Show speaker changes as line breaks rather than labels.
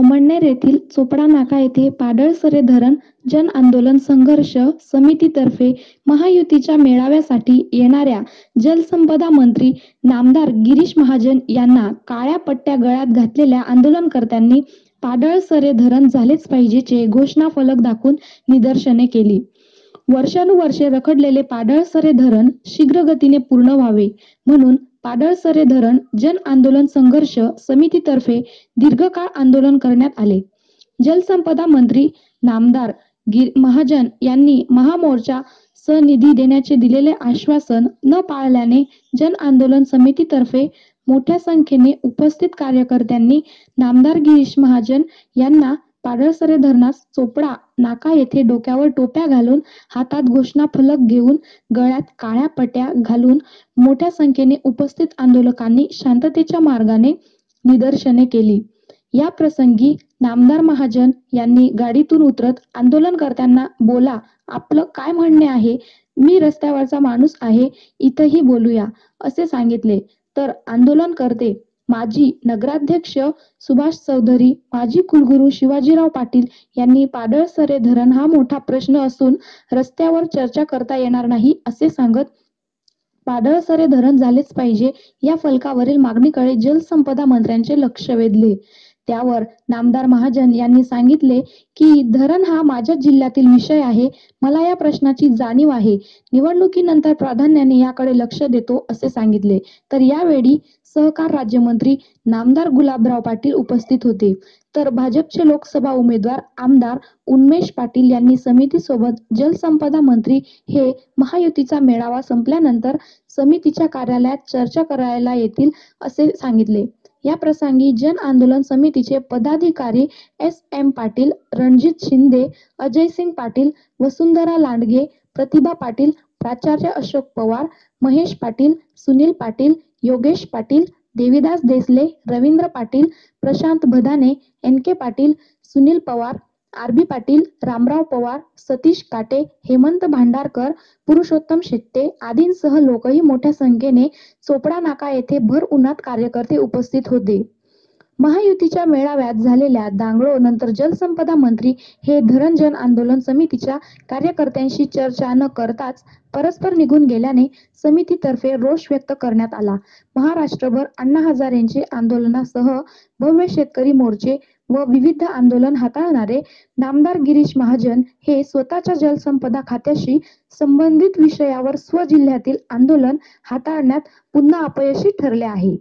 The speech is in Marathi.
अमळनेर येथील चोपडा नाका येथे पाडळसरे धरण जन आंदोलन संघर्ष समितीतर्फे महायुतीच्या मेळाव्यासाठी येणाऱ्या जलसंपदा मंत्री नामदार गिरीश महाजन यांना काळ्या पट्ट्या गळ्यात घातलेल्या आंदोलनकर्त्यांनी पाडळसरे धरण झालेच पाहिजेचे घोषणाफलक दाखवून निदर्शने केली. वर्षानुवर्षे रखडलेले पाडळसरे धरण शीघ्रगतीने पूर्ण व्हावे म्हणून पाडळसरे धरण जन आंदोलन संघर्ष समितीतर्फे दीर्घकाळ आंदोलन करण्यात आले. जलसंपदा मंत्री नामदार महाजन यांनी महामोर्चा सनिधी देण्याचे दिलेले आश्वासन न पाळल्याने जन आंदोलन समितीतर्फे मोठ्या संख्येने उपस्थित कार्यकर्त्यांनी नामदार गिरीश महाजन यांना पाडळसरे धरणास चोपडा नाका येथे डोक्यावर टोप्या घालून हातात घोषणा फलक घेऊन गळ्यात काळ्या पट्या घालून मोठ्या संख्येने उपस्थित आंदोलकांनी शांततेच्या मार्गाने निदर्शने केली. या प्रसंगी नामदार महाजन यांनी गाडीतून उतरत आंदोलनकर्त्यांना बोला आपलं काय म्हणणे आहे मी रस्त्यावरचा माणूस आहे इथंही बोलूया असे सांगितले तर आंदोलनकर्ते माजी नगराध्यक्ष सुभाष चौधरी माजी कुलगुरू शिवाजीराव पाटील यांनी पाडळसरे धरण हा मोठा प्रश्न असून रस्त्यावर चर्चा करता येणार नाही असे सांगत पाडळसरे धरण झालेच पाहिजे या फलकावरील मागणीकडे जलसंपदा मंत्र्यांचे लक्ष वेधले. त्यावर नामदार महाजन यांनी सांगितले की धरण हा माझ्या जिल्ह्यातील विषय आहे मला या प्रश्नाची जाणीव आहे निवडणुकीनंतर प्राधान्याने याकडे लक्ष देतो असे सांगितले तर यावेळी सहकार राज्यमंत्री नामदार गुलाबराव पाटील उपस्थित होते तर भाजपचे लोकसभा उमेदवार आमदार उन्मेष पाटील यांनी समितीसोबत जलसंपदा मंत्री हे महायुतीचा मेळावा संपल्यानंतर समितीच्या कार्यालयात चर्चा करायला येतील असे सांगितले. या प्रसंगी जन आंदोलन समितीचे पदाधिकारी एस एम पाटील रणजित शिंदे अजयसिंग पाटील वसुंधरा लांडगे प्रतिभा पाटील प्राचार्य Ashok Pawar Mahesh Patil Sunil Patil Yogesh Patil Devidas Desale Ravindra Patil Prashant Bhadane N K Patil Sunil Pawar R B Patil Ramrao Pawar Satish Kate Hemant Bhandarkar Purushottam Shette आदींसह लोकही मोठ्या संख्येने चोपडा नाका येथे भर उन्हात कार्यकर्ते उपस्थित होते. महायुतीच्या मेळाव्यात झालेल्या दांगडो नंतर जलसंपदा मंत्री हे धरण जन आंदोलन समितीच्या कार्यकर्त्यांशी चर्चा न करताच परस्पर निघून गेल्याने समितीतर्फे रोष व्यक्त करण्यात आला. महाराष्ट्रभर अण्णा हजारेंचे आंदोलनासह भव्य शेतकरी मोर्चे व विविध आंदोलन हाताळणारे नामदार गिरीश महाजन हे स्वतःच्या जलसंपदा खात्याशी संबंधित विषयावर स्व जिल्ह्यातील आंदोलन हाताळण्यात पुन्हा अपयशी ठरले आहे.